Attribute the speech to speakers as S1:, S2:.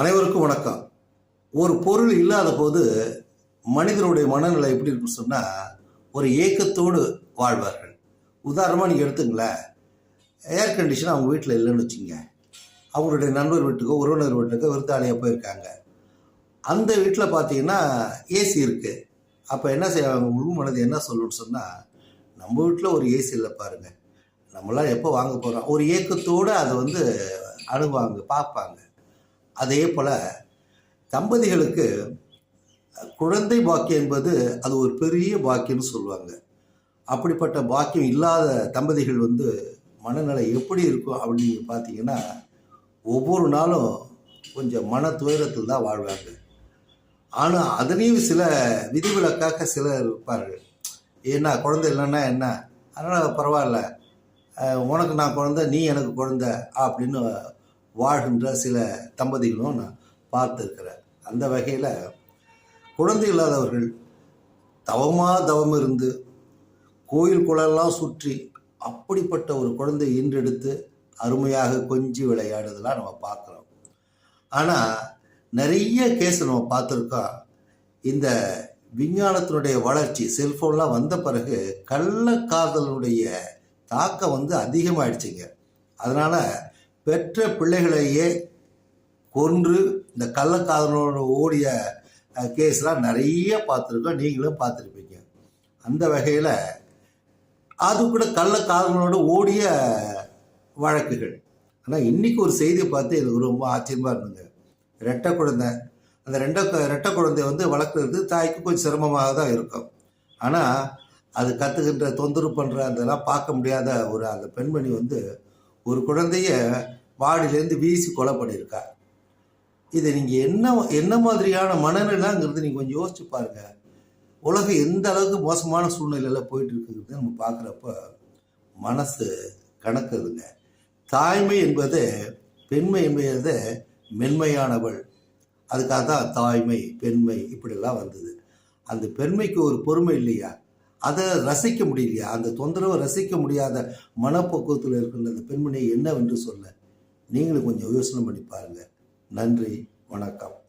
S1: அனைவருக்கும் வணக்கம். ஒரு பொருள் இல்லாத போது மனிதனுடைய மனநிலை எப்படி இருக்குன்னு சொன்னால் ஒரு ஏக்கத்தோடு வாழ்வார்கள். உதாரணமாக நீங்கள் எடுத்துங்களேன். ஏர் கண்டிஷன் அவங்க வீட்டில் இல்லைன்னு வச்சுங்க. அவங்களுடைய நண்பர் வீட்டுக்கோ உறவினர் வீட்டுக்கோ விருத்தாளியாக போயிருக்காங்க. அந்த வீட்டில் பார்த்தீங்கன்னா ஏசி இருக்குது அப்போ என்ன செய்வாங்க உள் மனது என்ன சொல்லணும்னு சொன்னால் நம்ம வீட்டில் ஒரு ஏசி இல்லை பாருங்கள் நம்மளாம் எப்போ வாங்க போகிறோம் ஒரு ஏக்கத்தோடு அதை வந்து அணுகுவாங்க பார்ப்பாங்க. அதே போல் தம்பதிகளுக்கு குழந்தை பாக்கியம் என்பது அது ஒரு பெரிய பாக்கியம்னு சொல்லுவாங்க. அப்படிப்பட்ட பாக்கியம் இல்லாத தம்பதிகள் வந்து மனநிலை எப்படி இருக்கும் அப்படின்னு பார்த்தீங்கன்னா ஒவ்வொரு நாளும் கொஞ்சம் மன துயரத்தில் தான் வாழ்வாங்க. ஆனால் அதுலேயும் சில விதிவிலக்காக சிலர் இருப்பார்கள். ஏன்னா குழந்தை இல்லைன்னா என்ன? அதனால் பரவாயில்ல. உனக்கு நான் குழந்த நீ எனக்கு குழந்த அப்படின்னு வாழ்கின்ற சில தம்பதிகளும் நான் பார்த்துருக்கிறேன். அந்த வகையில் குழந்தை இல்லாதவர்கள் தவமாக தவம் இருந்து கோயில் குளம்லாம் சுற்றி அப்படிப்பட்ட ஒரு குழந்தை ஈன்றெடுத்து அருமையாக கொஞ்சி விளையாடுதெல்லாம் நம்ம பார்க்குறோம். ஆனால் நிறைய கேஸ் நம்ம பார்த்துருக்கோம். இந்த விஞ்ஞானத்தினுடைய வளர்ச்சி செல்ஃபோன்லாம் வந்த பிறகு கள்ளக்காதலுடைய தாக்கம் வந்து அதிகமாகிடுச்சிங்க அதனால் பெற்ற பிள்ளைகளையே கொன்று இந்த கள்ளக்காதலோட ஓடிய கேஸ்லாம் நிறைய பார்த்துருக்கோம். நீங்களும் பார்த்துருப்பீங்க. அந்த வகையில் அது கூட கள்ளக்காதலோட ஓடிய வழக்குகள். ஆனால் இன்னைக்கு ஒரு செய்தியை பார்த்து எனக்கு ரொம்ப ஆச்சரியமாக இருந்தது. ரெட்டை குழந்தை. அந்த ரெண்டை ரெட்டை குழந்தை வந்து வளர்க்குறது தாய்க்கு கொஞ்சம் சிரமமாக தான் இருக்கும். ஆனால் அது கற்றுக்கின்ற தொந்தரவு பண்ணுற அதெல்லாம் பார்க்க முடியாத ஒரு அந்த பெண்மணி வந்து ஒரு குழந்தைய வாடிலேருந்து வீசி கொலை பண்ணியிருக்கா இதை நீங்கள் என்ன என்ன மாதிரியான மனநிலாங்கிறது நீங்கள் கொஞ்சம் யோசிச்சு பாருங்க. உலகம் எந்த அளவுக்கு மோசமான சூழ்நிலையில் போயிட்டு இருக்குங்கிறது நம்ம பார்க்குறப்ப மனசு கணக்குதுங்க. தாய்மை என்பது பெண்மை என்பது மென்மையானவள். அதுக்காக தான் தாய்மை பெண்மை இப்படிலாம் வந்தது. அந்த பெண்மைக்கு ஒரு பொறுமை இல்லையா? அதை ரசிக்க முடியலையா? அந்த தொந்தரவை ரசிக்க முடியாத மனப்பக்குவத்தில் இருக்கின்ற அந்த பெண்மணியை என்னவென்று சொல்ல நீங்களும் கொஞ்சம் யோசனை பண்ணி பாருங்க. நன்றி வணக்கம்.